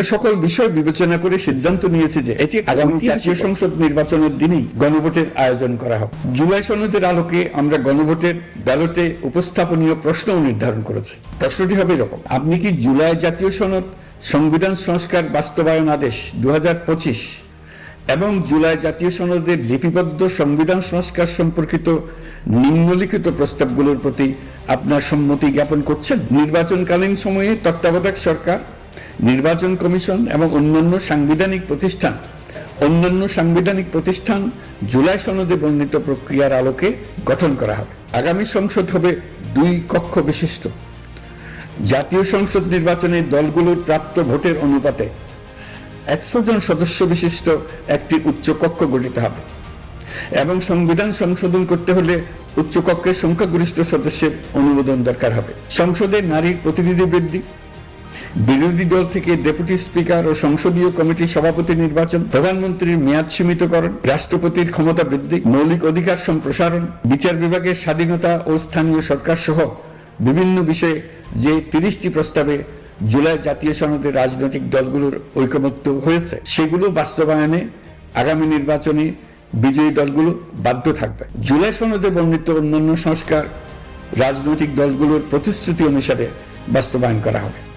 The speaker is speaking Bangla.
আমরা সকল বিষয় বিবেচনা করে সিদ্ধান্ত নিয়েছি যে এটি আগামী জাতীয় সংসদ নির্বাচনের দিনেই গণভোটের আয়োজন করা হবে জুলাই সনদের আলোকে আমরা গণভোটের ব্যালটে উপস্থাপনীয় প্রশ্নও নির্ধারণ করেছি। প্রশ্নটি হবে এরকম। আপনি কি জুলাই জাতীয় সনদ সংবিধান সংস্কার বাস্তবায়ন আদেশ দু হাজার পঁচিশ এবং জুলাই জাতীয় সনদের লিপিবদ্ধ সংবিধান সংস্কার সম্পর্কিত নিম্নলিখিত প্রস্তাবগুলোর প্রতি আপনার সম্মতি জ্ঞাপন করছেন? নির্বাচনকালীন সময়ে তত্ত্বাবধায়ক সরকার নির্বাচন কমিশন এবং অন্যান্য সাংবিধানিক প্রতিষ্ঠান, অন্যান্য সাংবিধানিক প্রতিষ্ঠান জুলাই সনদে বর্ণিত প্রক্রিয়ার আলোকে গঠন করা হবে। আগামী সংসদ হবে দুই কক্ষ বিশিষ্ট। জাতীয় সংসদ নির্বাচনে দলগুলোর প্রাপ্ত ভোটের অনুপাতে একশো জন সদস্য বিশিষ্ট একটি উচ্চকক্ষ গঠিত হবে এবং সংবিধান সংশোধন করতে হলে উচ্চকক্ষের সংখ্যাগরিষ্ঠ সদস্যের অনুমোদন দরকার হবে। সংসদে নারীর প্রতিনিধি বৃদ্ধি বিরোধী দল থেকে ডেপুটি স্পিকার ও সংসদীয় কমিটির সভাপতি নির্বাচন, প্রধানমন্ত্রীর মেয়াদ সীমিতকরণ, রাষ্ট্রপতির ক্ষমতা বৃদ্ধি, মৌলিক অধিকার সম্প্রসারণ, বিচার বিভাগের স্বাধীনতা ও স্থানীয় সরকার সহ বিভিন্ন বিষয়ে যে তিরিশটি প্রস্তাবে জুলাই জাতীয় সনদের রাজনৈতিক দলগুলোর ঐকমত্য হয়েছে, সেগুলো বাস্তবায়নে আগামী নির্বাচনে বিজয়ী দলগুলো বাধ্য থাকবে। জুলাই সনদে বর্ণিত অন্যান্য সংস্কার রাজনৈতিক দলগুলোর প্রতিশ্রুতি অনুসারে বাস্তবায়ন করা হবে।